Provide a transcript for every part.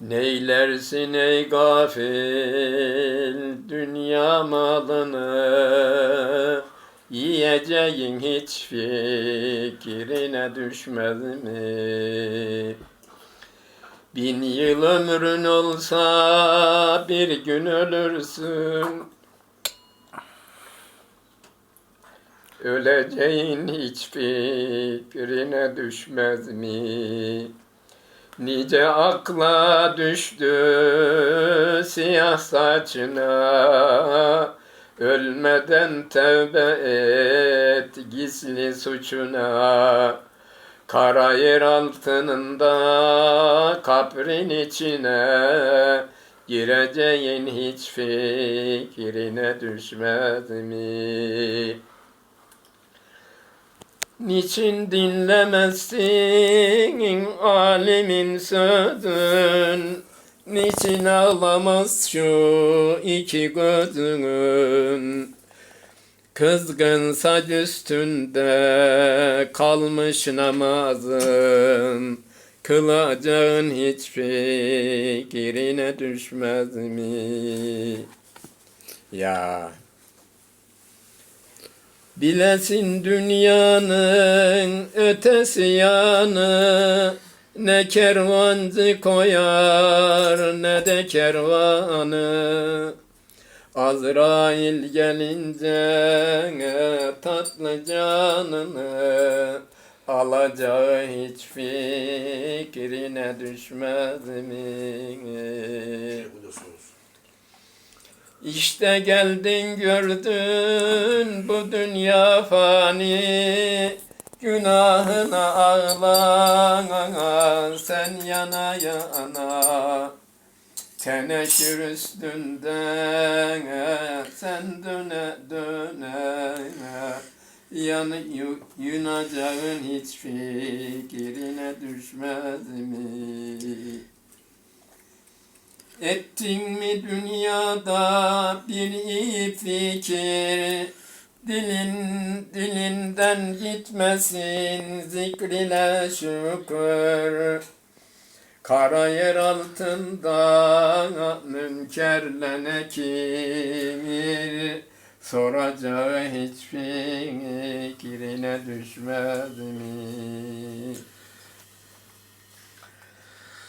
Neylersin ey gafil dünya malını Yiyeceğin hiç fikrine düşmez mi? Bin yıl ömrün olsa bir gün ölürsün Öleceğin hiç fikrine düşmez mi? Nice akla düştü siyah saçına. Ölmeden tevbe et gizli suçuna. Kara yer altınında kabrin içine. Gireceğin hiç fikrine düşmez mi? Niçin dinlemezsin alimin sözün? Niçin ağlamaz şu iki gözün? Kızgın saç üstünde kalmış namazın. Kılacağın hiç fikrine düşmez mi? Ya Bilesin dünyanın ötesi yanı Ne kervancı koyar ne de kervanı Azrail gelince tatlı canını Alacağı hiç fikrine düşmez mi? İşte geldin gördün bu dünya fani. Günahına ağla sen yana yana. Teneşir üstünde sen döne döne. Yanı yu- yunacağın hiç fikrine düşmez mi? Ettin mi dünyada bir iyi fikir Dilin dilinden gitmesin zikrile şükür. Kara yer altında münkerle nekir Soracağı hiç fikrine düşmez mi?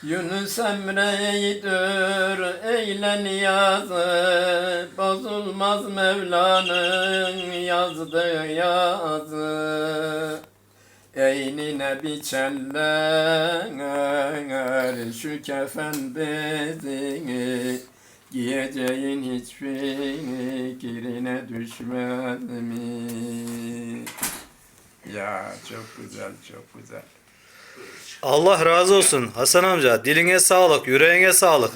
Yunus Emre'ydir eyle niyazı Bozulmaz Mevla'nın yazdığı yazı Eynine biçerler şu kefen bezini Giyeceğin hiç fikrine düşmez mi? Ya çok güzel, çok güzel. Allah razı olsun Hasan amca. Diline sağlık, yüreğine sağlık.